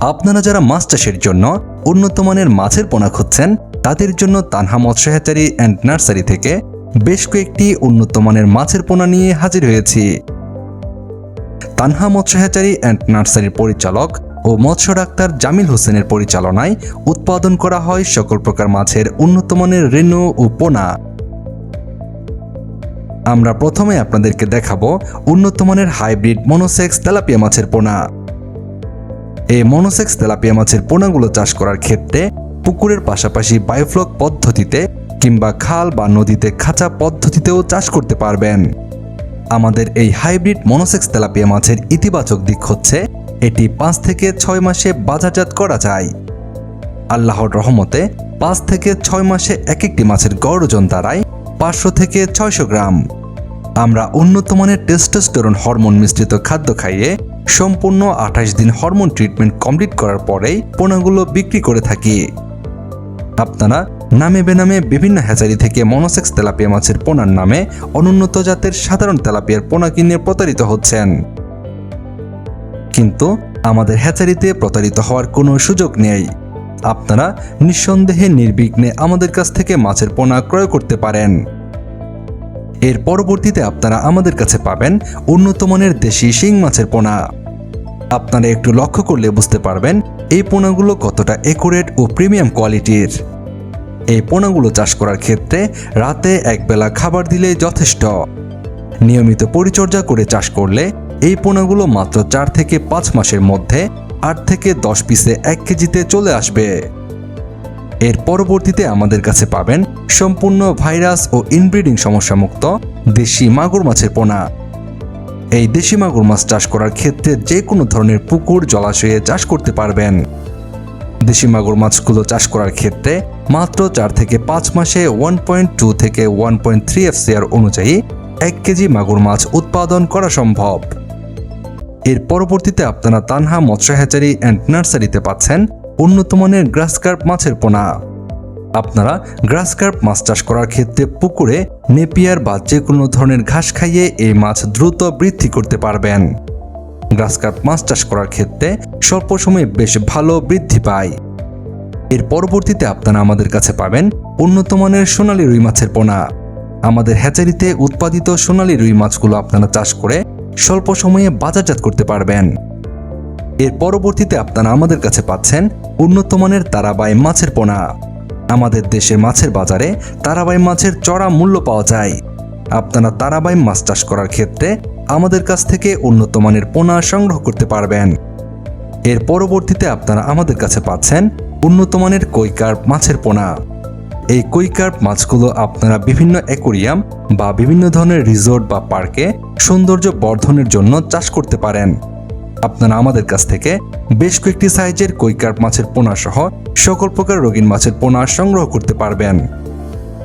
আপনারা যারা মাছ চাষের জন্য উন্নত মানের মাছের পোনা খুঁজছেন, তাদের জন্য তানহা মৎস্য হ্যাচারি অ্যান্ড নার্সারি থেকে বেশ কয়েকটি উন্নত মানের মাছের পোনা নিয়ে হাজির হয়েছি। তানহা মৎস্য হ্যাচারি অ্যান্ড নার্সারির পরিচালক ও মৎস্য ডাক্তার জামিল হোসেনের পরিচালনায় উৎপাদন করা হয় সকল প্রকার মাছের উন্নত মানের রেণু ও পোনা। আমরা প্রথমে আপনাদেরকে দেখাবো উন্নত মানের হাইব্রিড মনোসেক্স তেলাপিয়া মাছের পোনা। এই মনোসেক্স তেলাপিয়া মাছের পোনাগুলো চাষ করার ক্ষেত্রে পুকুরের পাশাপাশি বায়োফ্লক পদ্ধতিতে কিংবা খাল বা নদীতে খাঁচা পদ্ধতিতেও চাষ করতে পারবেন। আমাদের এই হাইব্রিড মনোসেক্স তেলাপিয়া মাছের ইতিবাচক দিক হচ্ছে, এটি পাঁচ থেকে ছয় মাসে বাজারজাত করা যায়। আল্লাহর রহমতে পাঁচ থেকে ছয় মাসে এক একটি মাছের গড় ওজন দাঁড়ায় পাঁচশো থেকে ছয়শো গ্রাম। আমরা উন্নত মানের টেস্টোস্টেরন হরমোন মিশ্রিত খাদ্য খাইয়ে সম্পূর্ণ আঠাশ দিন হরমোন ট্রিটমেন্ট কমপ্লিট করার পরেই পোনাগুলো বিক্রি করে থাকি। আপনারা নামে বেনামে বিভিন্ন হ্যাচারি থেকে মনোসেক্স তেলাপিয়া মাছের পোনার নামে অনুন্নত জাতের সাধারণ তেলাপিয়ার পোনা কিনে প্রতারিত হচ্ছেন। কিন্তু আমাদের হ্যাচারিতে প্রতারিত হওয়ার কোনো সুযোগ নেই। আপনারা নিঃসন্দেহে নির্বিঘ্নে আমাদের কাছ থেকে মাছের পোনা ক্রয় করতে পারেন। এর পরবর্তীতে আপনারা আমাদের কাছে পাবেন উন্নত মানের দেশি শিং মাছের পোনা। আপনারা একটু লক্ষ্য করলে বুঝতে পারবেন এই পোনাগুলো কতটা একুরেট ও প্রিমিয়াম কোয়ালিটির এই পোনাগুলো চাষ করার ক্ষেত্রে রাতে একবেলা খাবার দিলে যথেষ্ট। নিয়মিত পরিচর্যা করে চাষ করলে এই পোনাগুলো মাত্র চার থেকে পাঁচ মাসের মধ্যে আট থেকে দশ পিসে এক কেজিতে চলে আসবে। এর পরবর্তীতে আমাদের কাছে পাবেন সম্পূর্ণ ভাইরাস ও ইনব্রিডিং সমস্যামুক্ত দেশি মাগুর মাছের পোনা। এই দেশি মাগুর মাছ চাষ করার ক্ষেত্রে যে কোনো ধরনের পুকুর, জলাশয়ে চাষ করতে পারবেন। দেশি মাগুর মাছগুলো চাষ করার ক্ষেত্রে মাত্র চার থেকে পাঁচ মাসে ওয়ান পয়েন্ট টু থেকে ওয়ান পয়েন্ট থ্রি এফসিআর অনুযায়ী এক কেজি মাগুর মাছ উৎপাদন করা সম্ভব। এর পরবর্তীতে আপনারা তানহা মৎস্য হ্যাচারি অ্যান্ড নার্সারিতে পাচ্ছেন উন্নত মানের গ্রাস কার্প মাছের পোনা। আপনারা গ্রাস কার্প মাছ চাষ করার ক্ষেত্রে পুকুরে, নেপিয়ার বা যে কোনো ধরনের ঘাস খাইয়ে এই মাছ দ্রুত বৃদ্ধি করতে পারবেন। গ্রাস কার্প মাছ চাষ করার ক্ষেত্রে স্বল্প সময়ে বেশ ভালো বৃদ্ধি পায়। এর পরবর্তীতে আপনারা আমাদের কাছে পাবেন উন্নত মানের সোনালী রুই মাছের পোনা। আমাদের হ্যাচারিতে উৎপাদিত সোনালি রুই মাছগুলো আপনারা চাষ করে স্বল্প সময়ে বাজারজাত করতে পারবেন। এর পরবর্তীতে আপনারা আমাদের কাছে পাচ্ছেন উন্নত মানের তারাবাই মাছের পোনা। আমাদের দেশের মাছের বাজারে তারাবাই মাছের চড়া মূল্য পাওয়া যায়। আপনারা তারাবাই মাছ চাষ করার ক্ষেত্রে আমাদের কাছ থেকে উন্নত মানের পোনা সংগ্রহ করতে পারবেন। এর পরবর্তীতে আপনারা আমাদের কাছে পাচ্ছেন উন্নত মানের কৈকার্প মাছের পোনা। এই কৈকার্প মাছগুলো আপনারা বিভিন্ন অ্যাকোরিয়াম বা বিভিন্ন ধরনের রিসোর্ট বা পার্কে সৌন্দর্য বর্ধনের জন্য চাষ করতে পারেন। আপনারা আমাদের কাছ থেকে বেশ কয়েকটি সাইজের কৈকার্প মাছের পোনা সহ সকল প্রকার রঙিন মাছের পোনা সংগ্রহ করতে পারবেন।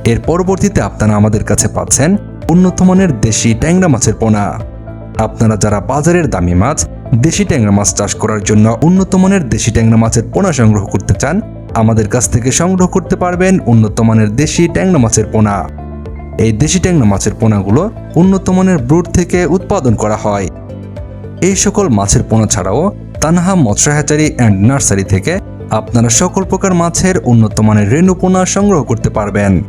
এর পরবর্তীতে আপনারা আমাদের কাছে পাচ্ছেন উন্নত মানের দেশি ট্যাংরা মাছের পোনা। আপনারা যারা বাজারের দামি মাছ, দেশি ট্যাংরা মাছ চাষ করার জন্য উন্নত মানের দেশি ট্যাংরা মাছের পোনা সংগ্রহ করতে চান, আমাদের কাছ থেকে সংগ্রহ করতে পারবেন উন্নত মানের দেশি ট্যাংরা মাছের পোনা। এই দেশি ট্যাংরা মাছের পোনাগুলো উন্নত মানের ব্রুড থেকে উৎপাদন করা হয়। এই সকল মাছের পোনা ছাড়াও তানহা মৎস্য হ্যাচারি অ্যান্ড নার্সারি থেকে আপনারা সকল প্রকার মাছের উন্নত মানের রেণু পোনা সংগ্রহ করতে পারবেন।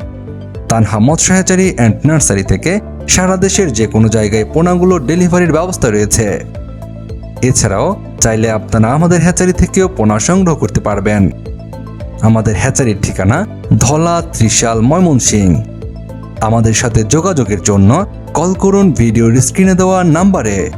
তানহা মৎস্য হ্যাচারি অ্যান্ড নার্সারি থেকে সারা দেশের যে কোনো জায়গায় পোনাগুলো ডেলিভারির ব্যবস্থা রয়েছে। এছাড়াও চাইলে আপনারা আমাদের হ্যাচারি থেকেও পোনা সংগ্রহ করতে পারবেন। আমাদের হ্যাচারির ঠিকানা ধলা ত্রিশাল ময়মনসিং আমাদের সাথে যোগাযোগের জন্য কল করুন ভিডিওর স্ক্রিনে দেওয়া নাম্বারে।